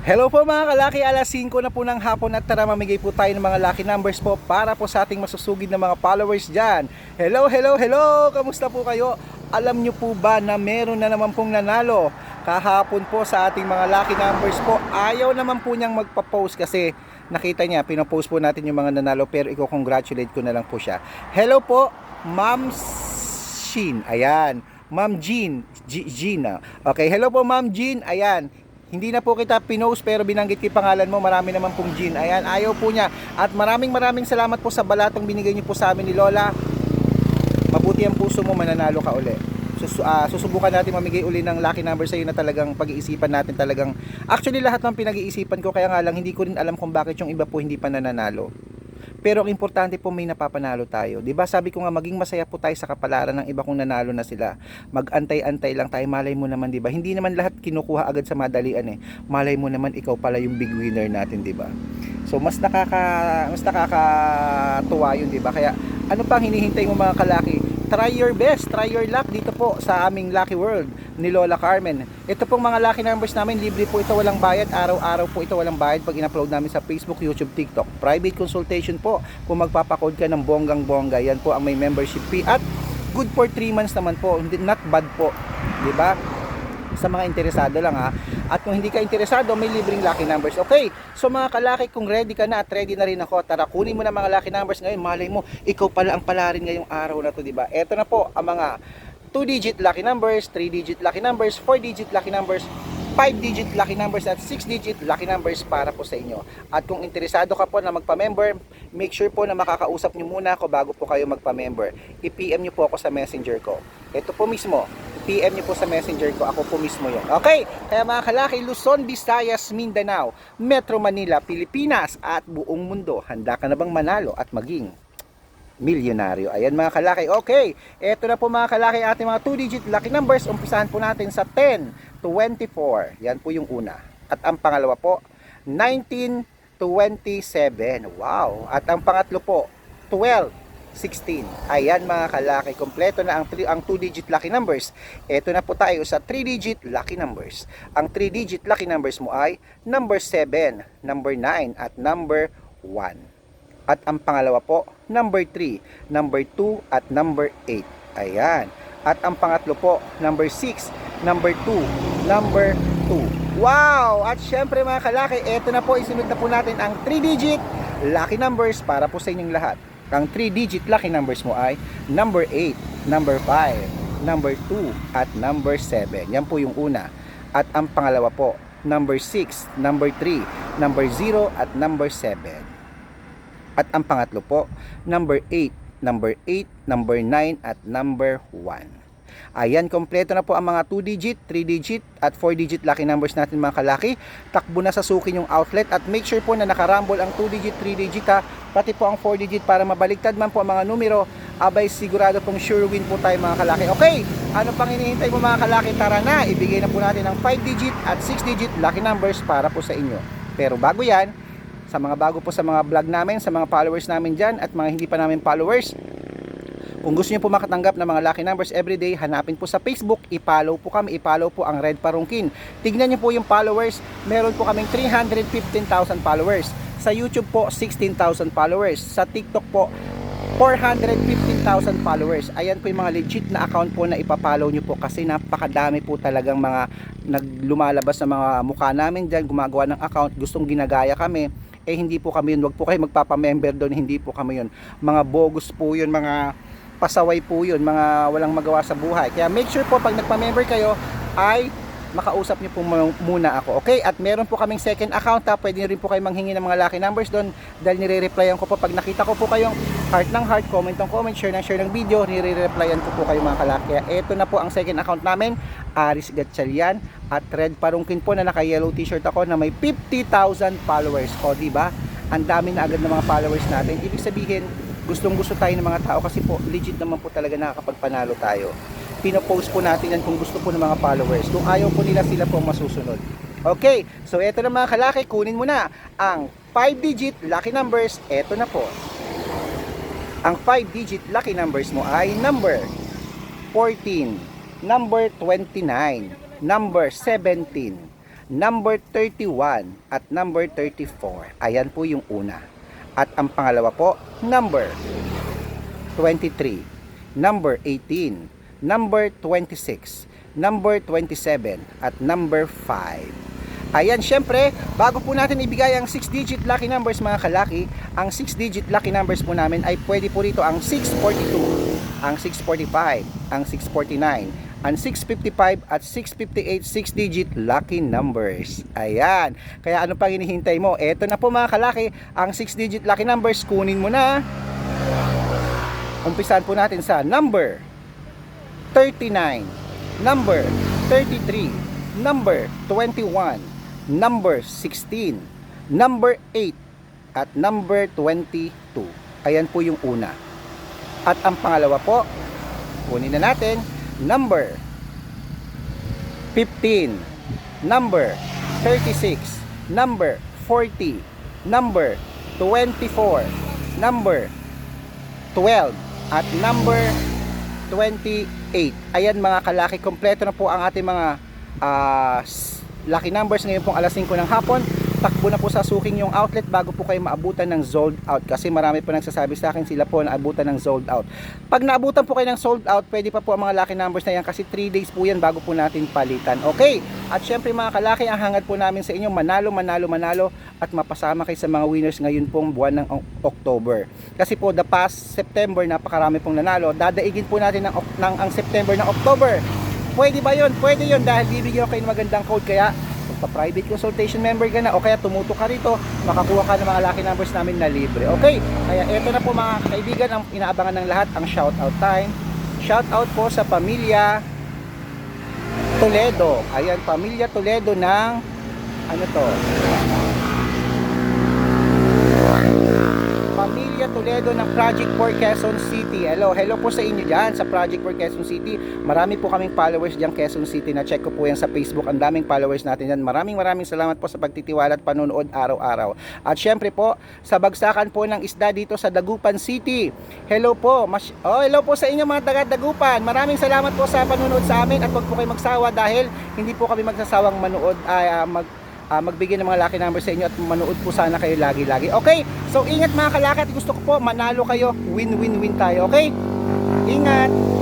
Hello po mga kalaki, alas 5 na po ng hapon at tara mamigay po tayo ng mga lucky numbers po para po sa ating masusugid na mga followers dyan. Hello, hello, hello! Kamusta po kayo? Alam nyo po ba na meron na naman pong nanalo? Kahapon po sa ating mga lucky numbers po, ayaw naman po niyang magpa-post kasi nakita niya, pinopost po natin yung mga nanalo pero i-congratulate ko na lang po siya. Hello po, Ma'am Shin. Ayan. Ma'am Jean. G- Gina. Okay, hello po Ma'am Jean. Ayan. Hindi na po kita pinost pero binanggit ko pangalan mo. Marami naman pong Jean. Ayan, ayaw po niya. At maraming maraming salamat po sa balatong binigay niyo po sa amin ni Lola. Mabuti ang puso mo, mananalo ka uli. Sus, ah, susubukan natin mamigay uli ng lucky number sa iyo na talagang pag-iisipan natin talagang actually lahat ng pinag-iisipan ko kaya nga lang hindi ko rin alam kung bakit yung iba po hindi pa nananalo. Pero ang importante po may napapanalo tayo. 'Di ba? Sabi ko nga maging masaya po tayo sa kapalaran ng iba kung nanalo na sila. Magantay-antay lang tayo. Malay mo naman 'di ba? Hindi naman lahat kinukuha agad sa madalian eh. Malay mo naman ikaw pala yung big winner natin 'di ba? So mas nakaka mas nakakatuwa 'yun 'di ba? Kaya ano pang hinihintay mo mga kalaki? Try your best, try your luck dito po sa aming Lucky World ni Lola Carmen. Ito pong mga lucky numbers namin, libre po ito, walang bayad. Araw-araw po ito, walang bayad pag in-upload namin sa Facebook, YouTube, TikTok. Private consultation po kung magpapakode ka ng bonggang-bongga. Yan po ang may membership fee. At good for 3 months naman po, not bad po. 'Di ba? Sa mga interesado lang ha. At kung hindi ka interesado, may libreng lucky numbers. Okay, so mga kalaki, kung ready ka na at ready na rin ako, tara kunin mo na mga lucky numbers ngayon. Malay mo, ikaw pala ang palarin ngayong araw na to, di ba? Ito na po ang mga 2-digit lucky numbers, 3-digit lucky numbers, 4-digit lucky numbers, 5-digit lucky numbers at 6-digit lucky numbers para po sa inyo. At kung interesado ka po na magpa-member, make sure po na makakausap nyo muna ako bago po kayo magpa-member. I-PM nyo po ako sa messenger ko. Ito po mismo, PM nyo po sa messenger ko, ako po mismo yun. Okay, kaya mga kalaki, Luzon, Visayas, Mindanao, Metro Manila, Pilipinas, at buong mundo, handa ka na bang manalo at maging milyonaryo? Ayan mga kalaki, okay, eto na po mga kalaki, ating mga 2-digit lucky numbers, umpisahan po natin sa 10 to 24, yan po yung una. At ang pangalawa po, 19 to 27, wow. At ang pangatlo po, 12 16. Ayan mga kalaki, kompleto na ang 3 ang 2-digit lucky numbers. Ito na po tayo sa 3-digit lucky numbers. Ang 3-digit lucky numbers mo ay number 7, number 9 at number 1. At ang pangalawa po, number 3, number 2 at number 8. Ayan. At ang pangatlo po, number 6, number 2, number 2. Wow! At syempre mga kalaki, ito na po, isunod na po natin ang 3-digit lucky numbers para po sa inyong lahat. Ang 3-digit lucky numbers mo ay number 8, number 5, number 2, at number 7. Yan po yung una. At ang pangalawa po, number 6, number 3, number 0, at number 7. At ang pangatlo po, number 8, number 8, number 9, at number 1. Ayan, kompleto na po ang mga 2-digit, 3-digit at 4-digit lucky numbers natin mga kalaki. Takbo na sa suki yung outlet at make sure po na nakarambol ang 2-digit, 3-digit ha, pati po ang 4-digit para mabaliktad man po ang mga numero. Abay, sigurado pong sure win po tayo mga kalaki. Okay, ano pang hinihintay mo mga kalaki? Tara na, ibigay na po natin ang 5-digit at 6-digit lucky numbers para po sa inyo. Pero bago yan, sa mga bago po sa mga vlog namin, sa mga followers namin dyan at mga hindi pa namin followers, kung gusto niyo po makatanggap ng mga lucky numbers everyday, hanapin po sa Facebook, i-follow po kami, i-follow po ang Red Parungkin. Tignan niyo po yung followers, meron po kaming 315,000 followers. Sa YouTube po, 16,000 followers. Sa TikTok po, 415,000 followers. Ayan po yung mga legit na account po na ipapollow nyo po kasi napakadami po talagang mga naglumalabas na mga mukha namin dyan, gumagawa ng account, gustong ginagaya kami. Eh hindi po kami yun, wag po kayo magpapamember doon, hindi po kami yun. Mga bogus po yun, mga pasaway po yun, mga walang magawa sa buhay. Kaya make sure po pag nagpa-member kayo ay makausap niyo po mu- muna ako. Okay? At meron po kaming second account ha. Pwede rin po kayo manghingi ng mga lucky numbers doon dahil nire-replyan ko po pag nakita ko po kayong heart ng heart, comment ng comment, share ng share ng video, nire-replyan ko po kayo mga kalaki. Kaya ito na po ang second account namin, Aris Gatchalian at Red Parungkin po na naka-yellow t-shirt ako na may 50,000 followers. O di ba? Ang dami na agad ng mga followers natin. Ibig sabihin, gustong gusto tayo ng mga tao kasi po legit naman po talaga nakakapagpanalo tayo pinopost po natin yan kung gusto po ng mga followers. Kung ayaw po nila, sila po masusunod. Okay, so eto na mga kalaki, kunin mo na ang 5-digit lucky numbers. Eto na po. Ang 5-digit lucky numbers mo ay number 14, number 29, number 17, number 31 at number 34. Ayan po yung una. At ang pangalawa po, number 23, number 18, number 26, number 27, at number 5. Ayan, syempre, bago po natin ibigay ang 6-digit lucky numbers mga kalaki, ang 6-digit lucky numbers po namin ay pwede po rito ang 642, ang 645, ang 649, ang 655 at 658 6-digit lucky numbers. Ayan. Kaya ano pang hinihintay mo? Eto na po mga kalaki, ang 6-digit lucky numbers, kunin mo na. Umpisan po natin sa number 39, number 33, number 21, number 16, number 8, at number 22. Ayan po yung una. At ang pangalawa po, kunin na natin, number 15, number 36, number 40, number 24, number 12, at number 28. Ayan mga kalaki, kompleto na po ang ating mga s- lucky numbers ngayon pong alas 5 ng hapon. Takbo na po sa suking yung outlet bago po kayo maabutan ng sold out kasi marami po nagsasabi sa akin sila po naabutan ng sold out. Pag naabutan po kayo ng sold out, pwede pa po ang mga lucky numbers na yan kasi 3 days po yan bago po natin palitan. Okay? At syempre mga kalaki, ang hangad po namin sa inyo manalo, manalo, manalo at mapasama kayo sa mga winners ngayon pong buwan ng October. Kasi po the past September napakarami pong nanalo. Dadaigin po natin ng, ng ang September ng October. Pwede ba 'yon? Pwede 'yon dahil bibigyan kayo ng magandang code kaya pa-private consultation member ka na o kaya tumuto ka rito, makakuha ka ng mga lucky numbers namin na libre. Okay? Kaya eto na po mga kaibigan ang inaabangan ng lahat ang shoutout time. Shoutout po sa pamilya Toledo. Ayan, pamilya Toledo ng ano to? Pamilya Toledo ng Project for Quezon City. Hello, hello po sa inyo dyan sa Project for Quezon City. Marami po kaming followers dyan Quezon City. Na-check ko po yan sa Facebook. Ang daming followers natin dyan. Maraming maraming salamat po sa pagtitiwala at panonood araw-araw. At syempre po, sa bagsakan po ng isda dito sa Dagupan City. Hello po. Mas oh, hello po sa inyo mga taga Dagupan. Maraming salamat po sa panonood sa amin at wag po kayo magsawa dahil hindi po kami magsasawang manood ah, mag ah, magbigay ng mga lucky numbers sa inyo at manood po sana kayo lagi-lagi. Okay? So ingat mga kalaki at gusto ko po manalo kayo. Win-win-win tayo. Okay? Ingat!